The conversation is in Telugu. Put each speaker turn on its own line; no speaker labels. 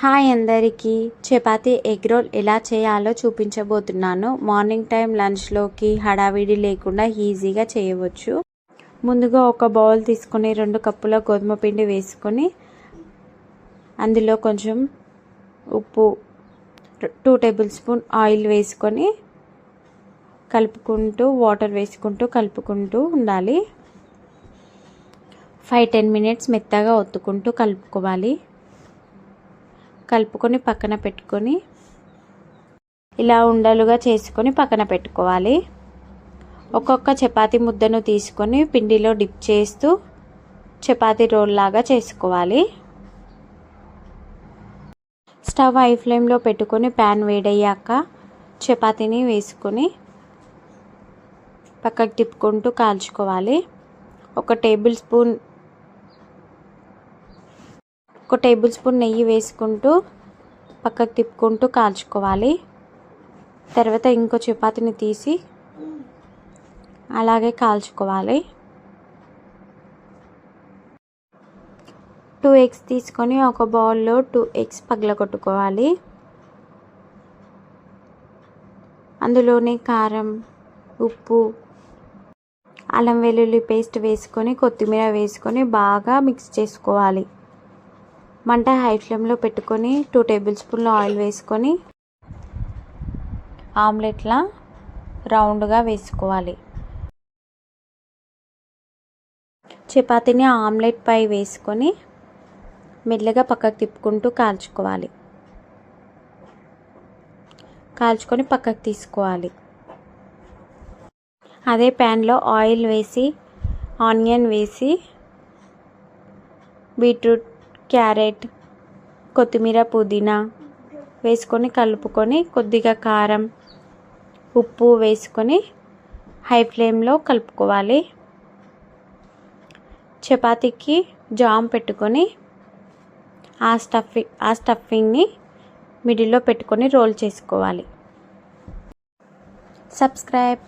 హాయ్ అందరికీ. చపాతీ ఎగ్ రోల్ ఎలా చేయాలో చూపించబోతున్నాను. మార్నింగ్ టైం లంచ్లోకి హడావిడి లేకుండా ఈజీగా చేయవచ్చు. ముందుగా ఒక బౌల్ తీసుకొని రెండు కప్పుల గోధుమ పిండి వేసుకొని అందులో కొంచెం ఉప్పు టూ టేబుల్ స్పూన్ ఆయిల్ వేసుకొని కలుపుకుంటూ వాటర్ వేసుకుంటూ కలుపుకుంటూ ఉండాలి. ఫైవ్ టెన్ మినిట్స్ మెత్తగా ఒత్తుకుంటూ కలుపుకోవాలి. కలుపుకొని పక్కన పెట్టుకొని ఇలా ఉండలుగా చేసుకొని పక్కన పెట్టుకోవాలి. ఒక్కొక్క చపాతీ ముద్దను తీసుకొని పిండిలో డిప్ చేస్తూ చపాతీ రోల్ లాగా చేసుకోవాలి. స్టవ్ హై ఫ్లేమ్లో పెట్టుకొని ప్యాన్ వేడయ్యాక చపాతీని వేసుకొని పక్కకు తిప్పుకుంటూ కాల్చుకోవాలి. ఒక టేబుల్ స్పూన్ ఒక టేబుల్ స్పూన్ నెయ్యి వేసుకుంటూ పక్కకు తిప్పుకుంటూ కాల్చుకోవాలి. తర్వాత ఇంకో చపాతీని తీసి అలాగే కాల్చుకోవాలి. టూ ఎగ్స్ తీసుకొని ఒక బౌల్లో టూ ఎగ్స్ పగలగొట్టుకోవాలి. అందులోనే కారం ఉప్పు అల్లం వెల్లుల్లి పేస్ట్ వేసుకొని కొత్తిమీర వేసుకొని బాగా మిక్స్ చేసుకోవాలి. మంట హై ఫ్లేమ్లో పెట్టుకొని టూ టేబుల్ స్పూన్ల ఆయిల్ వేసుకొని ఆమ్లెట్లా రౌండ్గా వేసుకోవాలి. చపాతీని ఆమ్లెట్ పై వేసుకొని మెల్లగా పక్కకు తిప్పుకుంటూ కాల్చుకోవాలి. కాల్చుకొని పక్కకు తీసుకోవాలి. అదే ప్యాన్లో ఆయిల్ వేసి ఆనియన్ వేసి బీట్రూట్ క్యారెట్ కొత్తిమీర పుదీనా వేసుకొని కలుపుకొని కొద్దిగా కారం ఉప్పు వేసుకొని హై ఫ్లేమ్లో కలుపుకోవాలి. చపాతీకి జామ్ పెట్టుకొని ఆ స్టఫింగ్ ఆ స్టఫింగ్ని మిడిల్లో పెట్టుకొని రోల్ చేసుకోవాలి. సబ్స్క్రైబ్